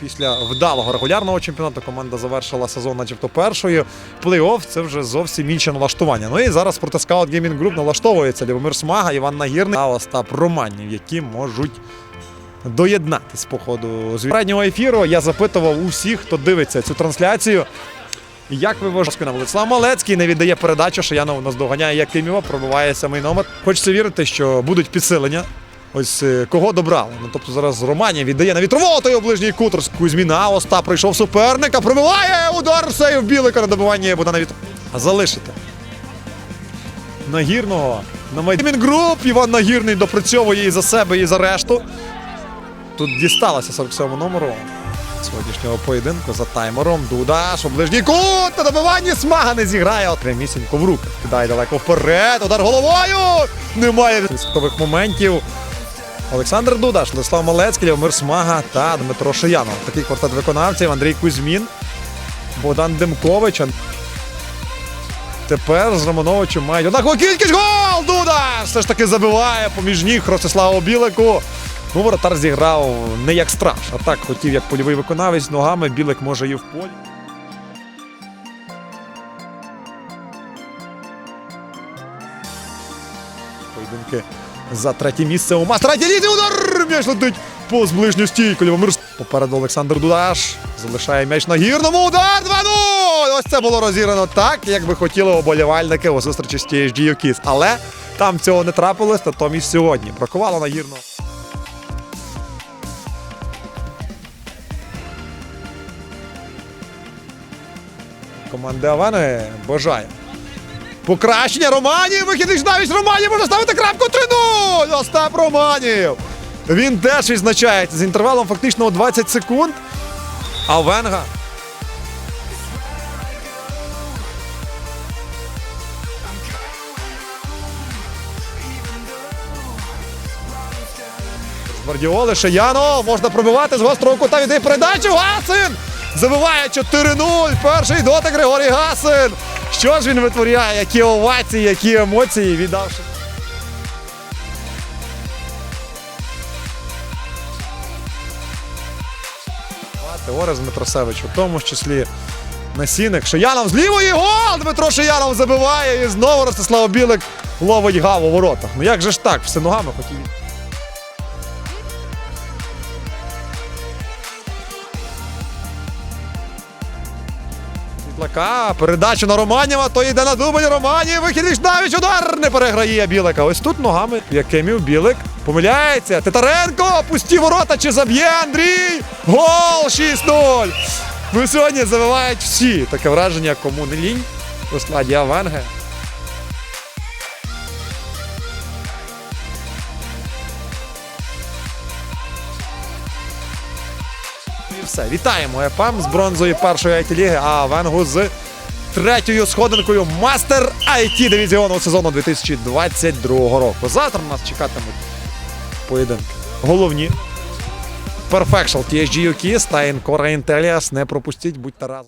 Після вдалого регулярного чемпіонату команда завершила сезон, начебто першою. Плей-офф це вже зовсім інше налаштування. Ну і зараз проти Scout Gaming Group налаштовується Любомир Смага, Іван Нагірний та Остап Романів, які можуть доєднатись по ходу з попереднього ефіру. Я запитував усіх, хто дивиться цю трансляцію. Як ви вважаєте, Владислав Малецький не віддає передачу, що Шаянов наздоганяє Якимєва, пробиває самий номер. Хочеться вірити, що будуть підсилення. Ось е, кого добрали. Ну тобто зараз Романія віддає на вітрового той ближній кутер з Кузьміна. Остап прийшов суперника, пробиває удар сейв Білика на добивання Богдана Вітр. Залишити. Нагірного на Майдмін Груп. Іван Нагірний допрацьовує і за себе, і за решту. Тут дісталося 47 номеру сьогоднішнього поєдинку за таймером. Дудаш у ближній кут на добиванні смага не зіграє. Прямісінько в руки. Кидає далеко вперед. Удар головою. Немає відсоткових моментів. Олександр Дудаш, Владислав Малецький, Леомир Смага та Дмитро Шиянов. Такий квартет виконавців. Андрій Кузьмін, Богдан Демкович. Тепер з Романовичем мають однакову кількість гол! Дудаш! Все ж таки забиває поміж ніг Ростиславу Білику. Ну, воротар зіграв не як страж, а так хотів як польовий виконавець ногами. Білик може і в полі. Поєдинки за третє місце у мастера. Третій лізі удар! М'яч летить повз ближню стійку. Лівомир попереду Олександр Дудаш. Залишає м'яч на гірному. Удар 2-0! Ось це було розіграно так, як би хотіли оболівальники у зустрічі з TSG Юкіс. Але там цього не трапилось, натомість сьогодні. Бракувало на гірного. Команда Авани бажає. Покращення Романів. Вихідний навіть Романів може ставити крапку 3-0. Остап Романів. Він теж відзначається з інтервалом фактично у 20 секунд. А Венга. Гвардіоли Шиянов можна пробивати з гострого кута віддає передачу. Гасин! Забиває 4-0. Перший дотик Григорій Гасин. Що ж він витворяє? Які овації, які емоції віддавши. Орес Дмитросевич, у тому ж числі Насінник. Шиянов з лівої гол! Дмитро Шиянов забиває і знову Ростислав Білик ловить гав у воротах. Ну як же ж так? Все ногами хотів. Світлака, передача на Романєва, то йде на дубль Романів, вихід навіть удар не переграє Білика. Ось тут ногами Якимів Білик помиляється. Титаренко, пусті ворота, чи заб'є Андрій? Гол 6-0. Ну сьогодні забивають всі. Таке враження, кому не лінь у складі Авенге. І все. Вітаємо ЕПАМ з бронзою першої it ліги а Венгу з третьою сходинкою Мастер IT дивізіону сезону 2022 року. Завтра нас чекатимуть поєдинки. Головні. Perfectional THG Юкіс та Encore Intellias. Не пропустіть, будьте разом.